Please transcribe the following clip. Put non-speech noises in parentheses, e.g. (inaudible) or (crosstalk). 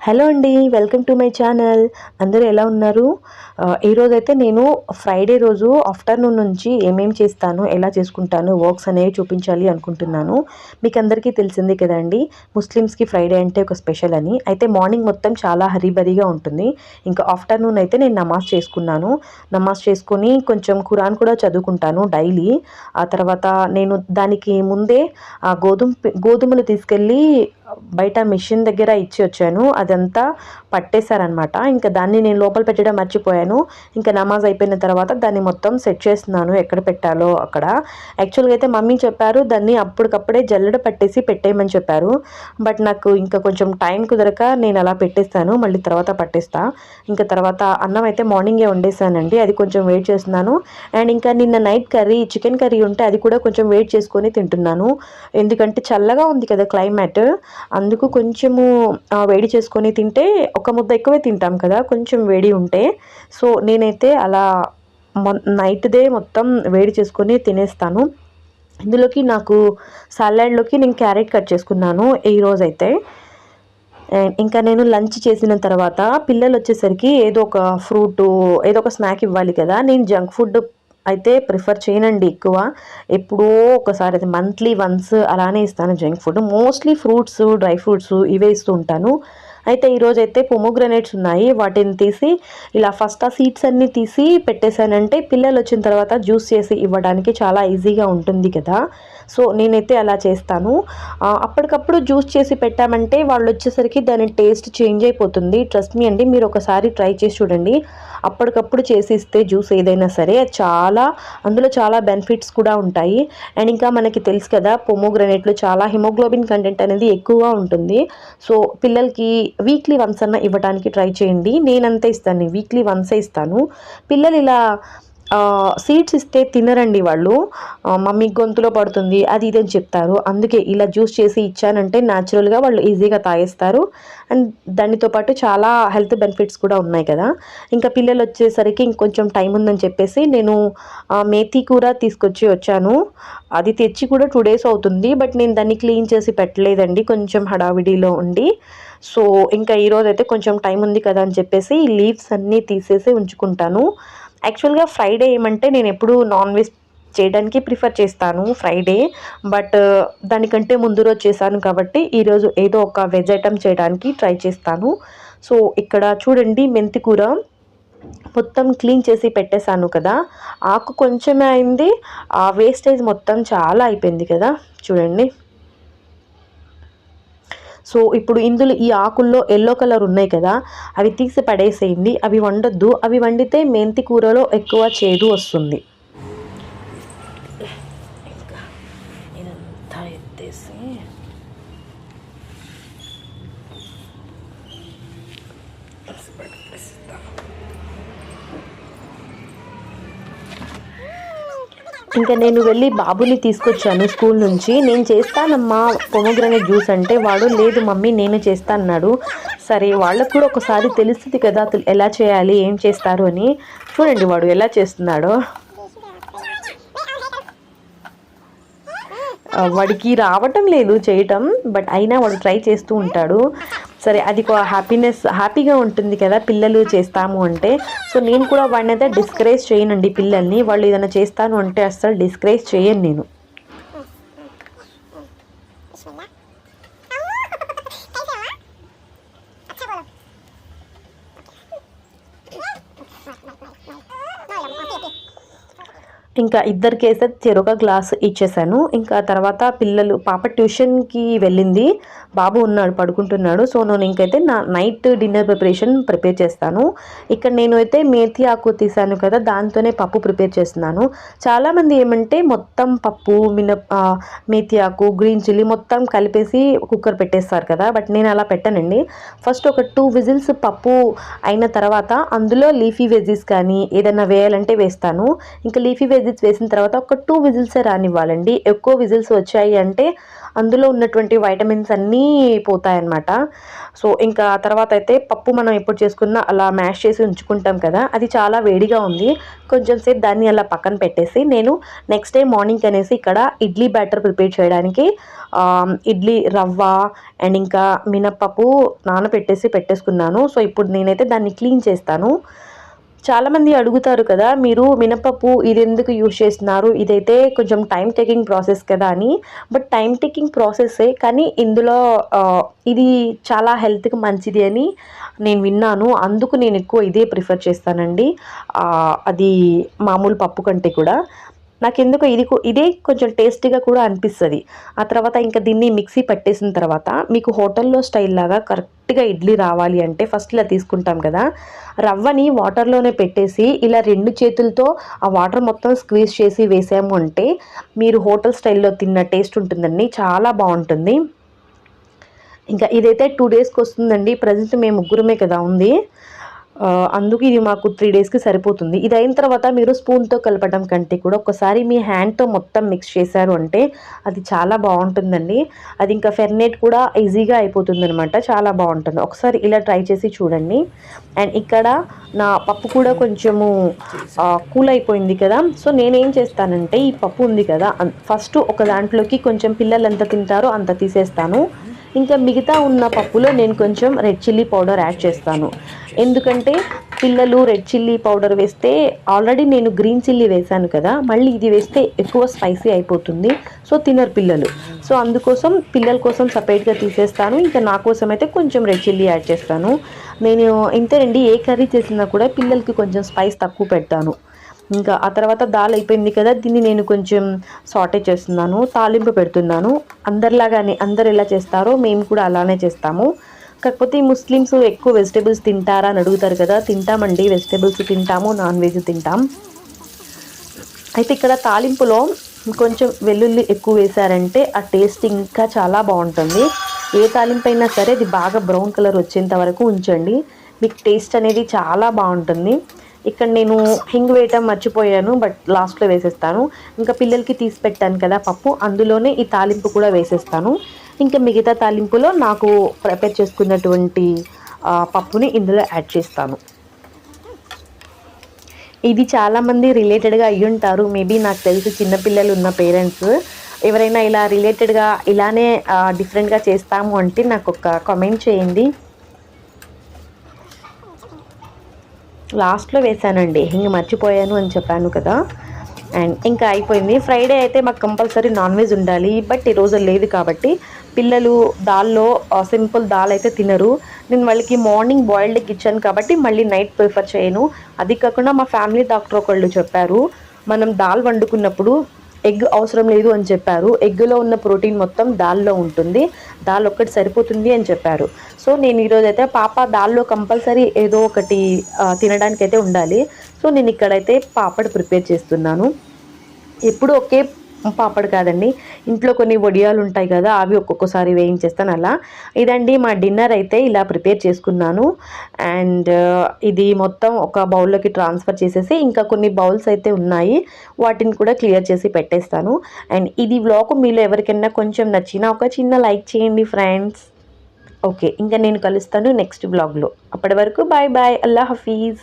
Hello అండి welcome to my channel. అందరూ ఎలా ఉన్నారు? ఈరోజైతే ఈరోజు అయితే నేను ఫ్రైడే రోజు ఆఫ్టర్నూన్ నుంచి ఏమేమి చేస్తాను ఎలా చేసుకుంటాను వర్క్స్ అనేవి చూపించాలి అనుకుంటున్నాను. మీకు అందరికీ తెలిసిందే కదండి ముస్లిమ్స్కి ఫ్రైడే అంటే ఒక స్పెషల్ అని. అయితే మార్నింగ్ మొత్తం చాలా హరీబరీగా ఉంటుంది. ఇంకా ఆఫ్టర్నూన్ అయితే నేను నమాజ్ చేసుకున్నాను. నమాజ్ చేసుకొని కొంచెం ఖురాన్ కూడా చదువుకుంటాను డైలీ. ఆ తర్వాత నేను దానికి ముందే ఆ గోధుమ గోధుమలు తీసుకెళ్ళి బయట మిషన్ దగ్గర ఇచ్చి వచ్చాను. అది అదంతా పట్టేశారనమాట ఇంకా దాన్ని నేను లోపల పెట్టడం మర్చిపోయాను. ఇంకా నమాజ్ అయిపోయిన తర్వాత దాన్ని మొత్తం సెట్ చేస్తున్నాను ఎక్కడ పెట్టాలో అక్కడ. యాక్చువల్గా అయితే మమ్మీ చెప్పారు దాన్ని అప్పటికప్పుడే జల్లెడ పట్టేసి పెట్టేయమని చెప్పారు. బట్ నాకు ఇంకా కొంచెం టైం కుదరక నేను అలా పెట్టేస్తాను మళ్ళీ తర్వాత పట్టేస్తా. ఇంకా తర్వాత అన్నం అయితే మార్నింగే వండేసానండి అది కొంచెం వెయిట్ చేస్తున్నాను. అండ్ ఇంకా నిన్న నైట్ కర్రీ చికెన్ కర్రీ ఉంటే అది కూడా కొంచెం వెయిట్ చేసుకొని తింటున్నాను. ఎందుకంటే చల్లగా ఉంది కదా క్లైమేట్ అందుకు కొంచెము వేడి చేసుకొని తింటే ఒక ముద్ద ఎక్కువే తింటాం కదా కొంచెం వేడి ఉంటే. సో నేనైతే అలా నైట్దే మొత్తం వేడి చేసుకొని తినేస్తాను. ఇందులోకి నాకు సలాడ్లోకి నేను క్యారెట్ కట్ చేసుకున్నాను ఈ రోజు అయితే ఇంకా నేను లంచ్ చేసిన తర్వాత పిల్లలు వచ్చేసరికి ఏదో ఒక ఫ్రూట్ ఏదో ఒక స్నాక్ ఇవ్వాలి కదా నేను జంక్ ఫుడ్ అయితే ప్రిఫర్ చేయనండి ఎక్కువ. ఎప్పుడో ఒకసారి అయితే మంత్లీ వన్స్ అలానే ఇస్తాను junk food. Mostly fruits dry fruits ఇవే ఇస్తూ ఉంటాను. అయితే ఈరోజు అయితే పొమోగ్రనేట్స్ ఉన్నాయి. వాటిని తీసి ఇలా ఫస్ట్ ఆ సీడ్స్ అన్నీ తీసి పెట్టేశానంటే పిల్లలు వచ్చిన తర్వాత జ్యూస్ చేసి ఇవ్వడానికి చాలా ఈజీగా ఉంటుంది కదా. సో నేనైతే అలా చేస్తాను. అప్పటికప్పుడు జ్యూస్ చేసి పెట్టామంటే వాళ్ళు వచ్చేసరికి దాని టేస్ట్ చేంజ్ అయిపోతుంది. ట్రస్ట్ మీ అండి మీరు ఒకసారి ట్రై చేసి చూడండి. అప్పటికప్పుడు చేసి ఇస్తే జ్యూస్ ఏదైనా సరే చాలా అందులో చాలా బెనిఫిట్స్ కూడా ఉంటాయి. అండ్ ఇంకా మనకి తెలుసు కదా పొమోగ్రనేట్లో చాలా హిమోగ్లోబిన్ కంటెంట్ అనేది ఎక్కువగా ఉంటుంది. సో పిల్లలకి వీక్లీ వన్స్ అన్న ఇవ్వడానికి ట్రై చేయండి. నేనంతే ఇస్తాను వీక్లీ వన్సే ఇస్తాను. పిల్లలు ఇలా సీడ్స్ ఇస్తే తినరండి వాళ్ళు. మమ్మీ గొంతులో పడుతుంది అది ఇది అని చెప్తారు. అందుకే ఇలా జ్యూస్ చేసి ఇచ్చానంటే న్యాచురల్గా వాళ్ళు ఈజీగా తాగేస్తారు. అండ్ దానితో పాటు చాలా హెల్త్ బెనిఫిట్స్ కూడా ఉన్నాయి కదా. ఇంకా పిల్లలు వచ్చేసరికి ఇంకొంచెం టైం ఉందని చెప్పేసి నేను మేతి కూర తీసుకొచ్చి వచ్చాను. అది తెచ్చి కూడా టూ డేస్ అవుతుంది బట్ నేను దాన్ని క్లీన్ చేసి పెట్టలేదండి. కొంచెం హడావిడిలో ఉండి. సో ఇంకా ఈరోజు అయితే కొంచెం టైం ఉంది కదా అని చెప్పేసి ఈ లీవ్స్ అన్నీ తీసేసి ఉంచుకుంటాను. యాక్చువల్గా ఫ్రైడే ఏమంటే నేను ఎప్పుడు నాన్ వెజ్ చేయడానికి ప్రిఫర్ చేస్తాను ఫ్రైడే బట్ uh, దానికంటే ముందు రోజు చేశాను కాబట్టి ఈరోజు ఏదో ఒక వెజ్ ఐటమ్ చేయడానికి ట్రై చేస్తాను. సో ఇక్కడ చూడండి మెంతి కూర మొత్తం క్లీన్ చేసి పెట్టేశాను కదా. ఆకు కొంచెమే అయింది. ఆ వేస్టేజ్ మొత్తం చాలా అయిపోయింది కదా. చూడండి. సో ఇప్పుడు ఇందులో ఈ ఆకుల్లో ఎల్లో కలర్ ఉన్నాయి కదా అవి తీసి పడేసేయండి. అవి వండొద్దు. అవి వండితే మెంతి కూరలో ఎక్కువ చేదు వస్తుంది. ఇంకా నేను వెళ్ళి బాబుని తీసుకొచ్చాను స్కూల్ నుంచి. నేను చేస్తానమ్మా పొమగ్రనేట్ జ్యూస్ అంటే వాడు లేదు మమ్మీ నేను చేస్తా అన్నాడు. సరే వాళ్ళకు కూడా ఒకసారి తెలుస్తుంది కదా ఎలా చేయాలి ఏం చేస్తారు అని. చూడండి వాడు ఎలా చేస్తున్నాడో. వాడికి రావటం లేదు చేయటం బట్ అయినా వాడు ట్రై చేస్తూ ఉంటాడు. సరే అది ఒక హ్యాపీనెస్ హ్యాపీగా ఉంటుంది కదా పిల్లలు చేస్తాము అంటే. సో నేను కూడా వాడిని అయితే డిస్కరేజ్ చేయనండి పిల్లల్ని. వాళ్ళు ఏదైనా చేస్తాను అంటే అస్సలు డిస్కరేజ్ చేయను నేను. (laughs) ఇంకా ఇద్దరికి వేస్తే చెరొక గ్లాస్ ఇచ్చేసాను ఇంకా తర్వాత పిల్లలు పాప ట్యూషన్కి వెళ్ళింది. బాబు ఉన్నాడు పడుకుంటున్నాడు. సో నేను ఇంకైతే నా నైట్ డిన్నర్ ప్రిపరేషన్ ప్రిపేర్ చేస్తాను. ఇక్కడ నేను అయితే మేతి ఆకు తీసాను కదా దాంతోనే పప్పు ప్రిపేర్ చేస్తున్నాను. చాలామంది ఏమంటే మొత్తం పప్పు మిన మేతి ఆకు గ్రీన్ చిల్లీ మొత్తం కలిపేసి కుక్కర్ పెట్టేస్తారు కదా. బట్ నేను అలా పెట్టానండి. ఫస్ట్ ఒక టూ విజిల్స్ పప్పు అయిన తర్వాత అందులో లీఫీ వెజీస్ కానీ ఏదైనా వేయాలంటే వేస్తాను. ఇంకా లీఫీ వెజీస్ విజిల్స్ వేసిన తర్వాత ఒక టూ విజిల్సే రానివ్వాలండి. ఎక్కువ విజిల్స్ వచ్చాయి అంటే అందులో ఉన్నటువంటి వైటమిన్స్ అన్నీ పోతాయన్నమాట. సో ఇంకా తర్వాత అయితే పప్పు మనం ఎప్పుడు చేసుకున్నా అలా మ్యాష్ చేసి ఉంచుకుంటాం కదా అది చాలా వేడిగా ఉంది. కొంచెం సేపు దాన్ని అలా పక్కన పెట్టేసి నేను నెక్స్ట్ డే మార్నింగ్ అనేసి ఇక్కడ ఇడ్లీ బ్యాటర్ ప్రిపేర్ చేయడానికి ఇడ్లీ రవ్వ అండ్ ఇంకా మినప్పప్పు నానబెట్టేసి పెట్టేసుకున్నాను. సో ఇప్పుడు నేనైతే దాన్ని క్లీన్ చేస్తాను. చాలామంది అడుగుతారు కదా మీరు మినపప్పు ఇది ఎందుకు యూజ్ చేస్తున్నారు? ఇదైతే కొంచెం టైం టేకింగ్ ప్రాసెస్ కదా అని. బట్ టైం టేకింగ్ ప్రాసెస్సే కానీ ఇందులో ఇది చాలా హెల్త్కి మంచిది అని నేను విన్నాను. అందుకు నేను ఎక్కువ ఇదే ప్రిఫర్ చేస్తానండి. అది మామూలు పప్పు కంటే కూడా. నాకెందుకు ఇది ఇదే కొంచెం టేస్టీగా కూడా అనిపిస్తుంది. ఆ తర్వాత ఇంకా దీన్ని మిక్సీ పట్టేసిన తర్వాత మీకు హోటల్లో స్టైల్ లాగా కరెక్ట్గా ఇడ్లీ రావాలి అంటే ఫస్ట్ ఇలా తీసుకుంటాం కదా. రవ్వని వాటర్లోనే పెట్టేసి ఇలా రెండు చేతులతో ఆ వాటర్ మొత్తం స్క్వీజ్ చేసి వేసాము అంటే మీరు హోటల్ స్టైల్లో తిన్న టేస్ట్ ఉంటుందండి. చాలా బాగుంటుంది. ఇంకా ఇదైతే టూ డేస్కి వస్తుందండి. ప్రజెంట్ మేము ముగ్గురమే కదా ఉంది. అందుకు ఇది మాకు త్రీ డేస్కి సరిపోతుంది. ఇది అయిన తర్వాత మీరు స్పూన్తో కలపడం కంటే కూడా ఒకసారి మీ హ్యాండ్తో మొత్తం మిక్స్ చేశారు అంటే అది చాలా బాగుంటుందండి. అది ఇంకా ఫెర్నేట్ కూడా ఈజీగా అయిపోతుంది అనమాట చాలా బాగుంటుంది. ఒకసారి ఇలా ట్రై చేసి చూడండి. అండ్ ఇక్కడ నా పప్పు కూడా కొంచెము కూల్ అయిపోయింది కదా. సో నేనేం చేస్తానంటే ఈ పప్పు ఉంది కదా ఫస్ట్ ఒక దాంట్లోకి కొంచెం పిల్లలు ఎంత తింటారో అంత తీసేస్తాను. ఇంకా మిగతా ఉన్న పప్పులో నేను కొంచెం రెడ్ చిల్లీ పౌడర్ యాడ్ చేస్తాను. ఎందుకంటే పిల్లలు రెడ్ చిల్లీ పౌడర్ వేస్తే ఆల్రెడీ నేను గ్రీన్ చిల్లీ వేశాను కదా మళ్ళీ ఇది వేస్తే ఎక్కువ స్పైసీ అయిపోతుంది. సో తినరు పిల్లలు. సో అందుకోసం పిల్లల కోసం సపరేట్గా తీసేస్తాను. ఇంకా నా కోసం అయితే కొంచెం రెడ్ చిల్లీ యాడ్ చేస్తాను. నేను ఇంతేనండి ఏ కర్రీ చేసినా కూడా పిల్లలకి కొంచెం స్పైస్ తక్కువ పెడతాను. ఇంకా ఆ తర్వాత దాల్ అయిపోయింది కదా దీన్ని నేను కొంచెం సాటే చేస్తున్నాను తాలింపు పెడుతున్నాను. అందరిలాగానే అందరు ఎలా చేస్తారో మేము కూడా అలానే చేస్తాము. కాకపోతే ఈ ముస్లిమ్స్ ఎక్కువ వెజిటేబుల్స్ తింటారా అని అడుగుతారు కదా తింటామండి వెజిటేబుల్స్ తింటాము నాన్ వెజ్ తింటాం. అయితే ఇక్కడ తాలింపులో కొంచెం వెల్లుల్లి ఎక్కువ వేశారంటే ఆ టేస్ట్ ఇంకా చాలా బాగుంటుంది. ఏ తాలింపు అయినా సరే ఇది బాగా బ్రౌన్ కలర్ వచ్చేంత వరకు ఉంచండి. మీకు టేస్ట్ అనేది చాలా బాగుంటుంది. ఇక్కడ నేను హింగ్ వేయటం మర్చిపోయాను బట్ లాస్ట్లో వేసేస్తాను. ఇంకా పిల్లలకి తీసి పెట్టాను కదా పప్పు అందులోనే ఈ తాలింపు కూడా వేసేస్తాను. ఇంకా మిగతా తాలింపులో నాకు ప్రిపేర్ చేసుకున్నటువంటి పప్పుని ఇందులో యాడ్ చేస్తాను. ఇది చాలామంది రిలేటెడ్గా అయ్యి ఉంటారు. మేబీ నాకు తెలిసి చిన్నపిల్లలు ఉన్న పేరెంట్స్. ఎవరైనా ఇలా రిలేటెడ్గా ఇలానే డిఫరెంట్గా చేస్తాము అంటే నాకు ఒక కామెంట్ చేయండి. లాస్ట్లో వేసానండి ఇంక మర్చిపోయాను అని చెప్పాను కదా. అండ్ ఇంకా అయిపోయింది. ఫ్రైడే అయితే మాకు కంపల్సరీ నాన్ వెజ్ ఉండాలి. బట్ ఈరోజు లేదు కాబట్టి పిల్లలు దాల్లో సింపుల్ దాల్ అయితే తినరు. నేను వాళ్ళకి మార్నింగ్ బాయిల్డ్ ఇచ్చాను కాబట్టి మళ్ళీ నైట్ ప్రిఫర్ చేయను. అది కాకుండా మా ఫ్యామిలీ డాక్టర్ ఒకళ్ళు చెప్పారు. మనం దాల్ వండుకున్నప్పుడు ఎగ్ అవసరం లేదు అని చెప్పారు. ఎగ్లో ఉన్న ప్రోటీన్ మొత్తం దాల్లో ఉంటుంది. దాల్ ఒక్కటి సరిపోతుంది అని చెప్పారు. సో నేను ఈరోజు అయితే పాప దాల్లో కంపల్సరీ ఏదో ఒకటి తినడానికి అయితే ఉండాలి. సో నేను ఇక్కడైతే పాపడ్ ప్రిపేర్ చేస్తున్నాను. ఎప్పుడు ఒకే పాపడ్ కాదండి. ఇంట్లో కొన్ని వడియాలు ఉంటాయి కదా అవి ఒక్కొక్కసారి వేయించేస్తాను అలా. ఇదండి మా డిన్నర్ అయితే ఇలా ప్రిపేర్ చేసుకున్నాను. అండ్ ఇది మొత్తం ఒక బౌల్లోకి ట్రాన్స్ఫర్ చేసేసి ఇంకా కొన్ని బౌల్స్ అయితే ఉన్నాయి. వాటిని కూడా క్లియర్ చేసి పెట్టేస్తాను. అండ్ ఇది వ్లాగ్ మీలో ఎవరికైనా కొంచెం నచ్చినా ఒక చిన్న లైక్ చేయండి ఫ్రెండ్స్. ఓకే ఇంకా నేను కలుస్తాను నెక్స్ట్ బ్లాగ్లో అప్పటి వరకు బాయ్ బాయ్. అల్లా హఫీజ్.